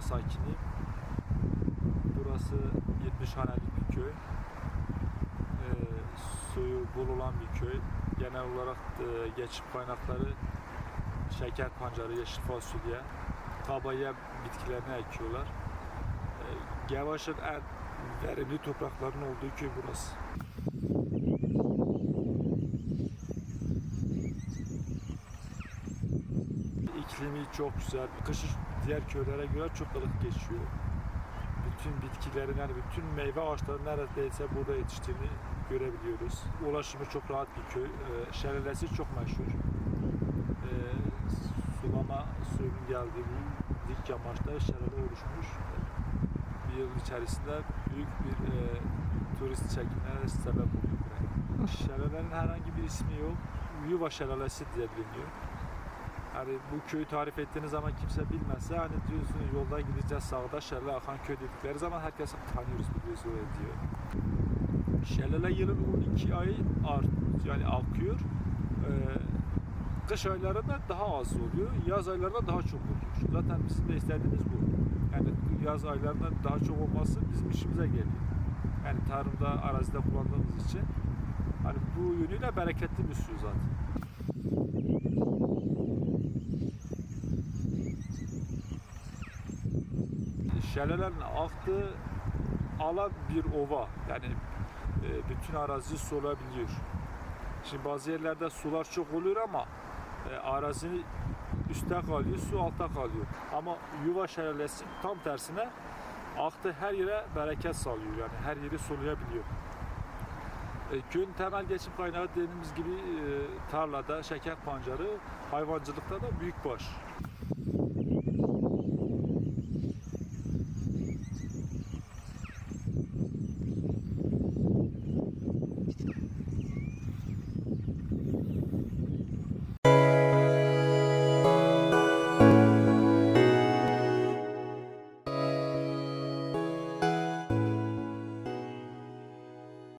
sakiniyim. Burası 70 hanelik bir köy. Ee, suyu bol olan bir köy. Genel olarak e, geçim kaynakları şeker pancarı, yeşil fasulye, kabaya bitkilerini ekiyorlar. Ee, Gevaş'ın en verimli toprakların olduğu köy burası. İklimi çok güzel. Kışı diğer köylere göre çok ılık geçiyor. Bütün bitkilerin yani bütün meyve ağaçları neredeyse burada yetiştiğini görebiliyoruz. Ulaşımı çok rahat bir köy. Ee, şelalesi çok meşhur. Ee, sulama suyunun geldiği dik yamaçta şelale oluşmuş. Bir yıl içerisinde büyük bir e, turist çekimine sebep oluyor. Şelalenin herhangi bir ismi yok. Yuva Şelalesi diye biliniyor. Hani bu köyü tarif ettiğiniz zaman kimse bilmezse hani diyorsun yoldan gideceğiz sağda şelale akan köy dedikleri zaman herkes tanıyoruz biliyoruz öyle diyor. Şelale yılın 12 ayı art, yani akıyor. Ee, kış aylarında daha az oluyor, yaz aylarında daha çok oluyor. Zaten bizim de istediğimiz bu. Yani yaz aylarında daha çok olması bizim işimize geliyor. Yani tarımda, arazide kullandığımız için hani bu yönüyle bereketli bir su zaten. Şelalelerin aktığı alan bir ova. Yani e, bütün arazi su olabiliyor. Şimdi bazı yerlerde sular çok oluyor ama e, arazi üstte kalıyor, su altta kalıyor. Ama yuva şelalesi tam tersine aktı her yere bereket sağlıyor. Yani her yeri sulayabiliyor. E, köyün temel geçim kaynağı dediğimiz gibi e, tarlada şeker pancarı, hayvancılıkta da büyükbaş.